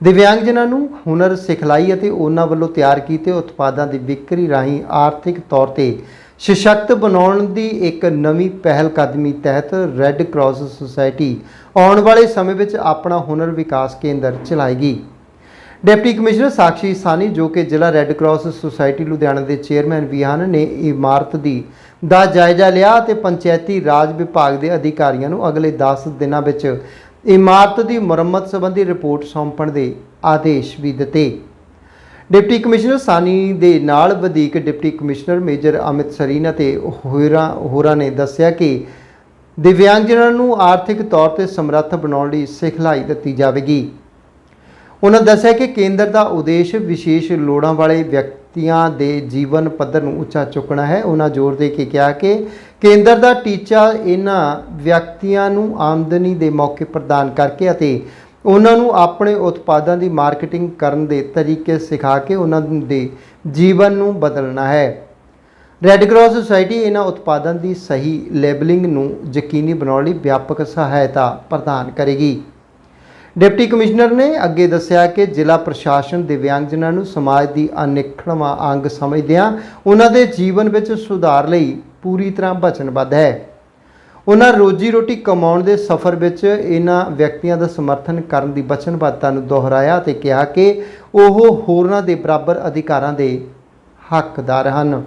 ਦਿਵਿਆਂਗਜਨਾਂ ਨੂੰ ਹੁਨਰ, ਸਿਖਲਾਈ ਅਤੇ ਉਹਨਾਂ ਵੱਲੋਂ ਤਿਆਰ ਕੀਤੇ ਉਤਪਾਦਾਂ ਦੀ ਵਿਕਰੀ ਰਾਹੀਂ ਆਰਥਿਕ ਤੌਰ ਤੇ ਸਸ਼ਕਤ ਬਣਾਉਣ ਦੀ ਇੱਕ ਨਵੀਂ ਪਹਿਲ ਕਦਮੀ ਤਹਿਤ ਰੈੱਡ ਕਰਾਸ ਸੁਸਾਇਟੀ ਆਉਣ ਵਾਲੇ ਸਮੇਂ ਵਿੱਚ ਆਪਣਾ ਹੁਨਰ ਵਿਕਾਸ ਕੇਂਦਰ ਚਲਾਏਗੀ। ਡਿਪਟੀ ਕਮਿਸ਼ਨਰ ਸਾਕਸ਼ੀ ਸਾਨੀ ਜੋ ਕਿ ਜ਼ਿਲ੍ਹਾ ਰੈੱਡ ਕਰਾਸ ਸੁਸਾਇਟੀ ਲੁਧਿਆਣਾ ਦੇ ਚੇਅਰਮੈਨ ਵੀ ਹਨ, ਨੇ ਇਮਾਰਤ ਦੀ ਦਾ ਜਾਇਜ਼ਾ ਲਿਆ ਅਤੇ ਪੰਚਾਇਤੀ ਰਾਜ ਵਿਭਾਗ ਦੇ ਅਧਿਕਾਰੀਆਂ ਨੂੰ ਅਗਲੇ 10 ਦਿਨਾਂ ਵਿੱਚ ਇਮਾਰਤ ਦੀ ਮੁਰੰਮਤ ਸੰਬੰਧੀ ਰਿਪੋਰਟ ਸੌਂਪਣ ਦੇ ਆਦੇਸ਼ ਵੀ ਦਿੱਤੇ। ਡਿਪਟੀ ਕਮਿਸ਼ਨਰ ਸਾਨੀ ਦੇ ਨਾਲ ਵਧੀਕ deputy commissioner major Amit Sarin ਅਤੇ ਹੋਰਾਂ ਹੋਰਾਂ ਨੇ ਦੱਸਿਆ ਕਿ ਦਿਵਿਆਂਗਜਨਾਂ ਨੂੰ ਆਰਥਿਕ ਤੌਰ ਤੇ ਸਮਰੱਥ ਬਣਾਉਣ ਲਈ ਸਿਖਲਾਈ ਦਿੱਤੀ ਜਾਵੇਗੀ। ਉਹਨਾਂ ਦੱਸਿਆ ਕਿ ਕੇਂਦਰ ਦਾ ਉਦੇਸ਼ ਵਿਸ਼ੇਸ਼ ਲੋੜਾਂ ਵਾਲੇ ਵਿਅਕਤੀਆਂ ਦੇ ਜੀਵਨ ਪੱਧਰ ਨੂੰ ਉੱਚਾ ਚੁੱਕਣਾ ਹੈ। ਉਹਨਾਂ ਜ਼ੋਰ ਦੇ ਕੇ ਕਿਹਾ ਕਿ ਕੇਂਦਰ ਦਾ ਟੀਚਾ ਇਹਨਾਂ ਵਿਅਕਤੀਆਂ ਨੂੰ ਆਮਦਨੀ ਦੇ ਮੌਕੇ ਪ੍ਰਦਾਨ ਕਰਕੇ ਅਤੇ ਉਹਨਾਂ ਨੂੰ ਆਪਣੇ ਉਤਪਾਦਾਂ ਦੀ ਮਾਰਕੀਟਿੰਗ ਕਰਨ ਦੇ ਤਰੀਕੇ ਸਿਖਾ ਕੇ ਉਹਨਾਂ ਦੇ ਜੀਵਨ ਨੂੰ ਬਦਲਣਾ ਹੈ। ਰੈੱਡ ਕਰਾਸ ਸੁਸਾਇਟੀ ਇਹਨਾਂ ਉਤਪਾਦਾਂ ਦੀ ਸਹੀ ਲੇਬਲਿੰਗ ਨੂੰ ਯਕੀਨੀ ਬਣਾਉਣ ਲਈ ਵਿਆਪਕ ਸਹਾਇਤਾ ਪ੍ਰਦਾਨ ਕਰੇਗੀ। ਡਿਪਟੀ ਕਮਿਸ਼ਨਰ ਨੇ ਅੱਗੇ ਦੱਸਿਆ ਕਿ ਜ਼ਿਲ੍ਹਾ ਪ੍ਰਸ਼ਾਸਨ ਦਿਵਿਆਂਗਜਨਾਂ ਨੂੰ ਸਮਾਜ ਦੀ ਅਨਿੱਖੜਵਾਂ ਅੰਗ ਸਮਝਦਿਆਂ ਉਹਨਾਂ ਦੇ ਜੀਵਨ ਵਿੱਚ ਸੁਧਾਰ ਲਈ ਪੂਰੀ ਤਰ੍ਹਾਂ ਵਚਨਬੱਧ ਹੈ। ਉਹਨਾਂ ਰੋਜੀ ਰੋਟੀ ਕਮਾਉਣ ਦੇ ਸਫ਼ਰ ਵਿੱਚ ਇਹਨਾਂ ਵਿਅਕਤੀਆਂ ਦਾ ਸਮਰਥਨ ਕਰਨ ਦੀ ਵਚਨਬੱਧਤਾ ਨੂੰ ਦੁਹਰਾਇਆ ਅਤੇ ਕਿਹਾ ਕਿ ਉਹ ਹੋਰਨਾਂ ਦੇ ਬਰਾਬਰ ਅਧਿਕਾਰਾਂ ਦੇ ਹੱਕਦਾਰ ਹਨ।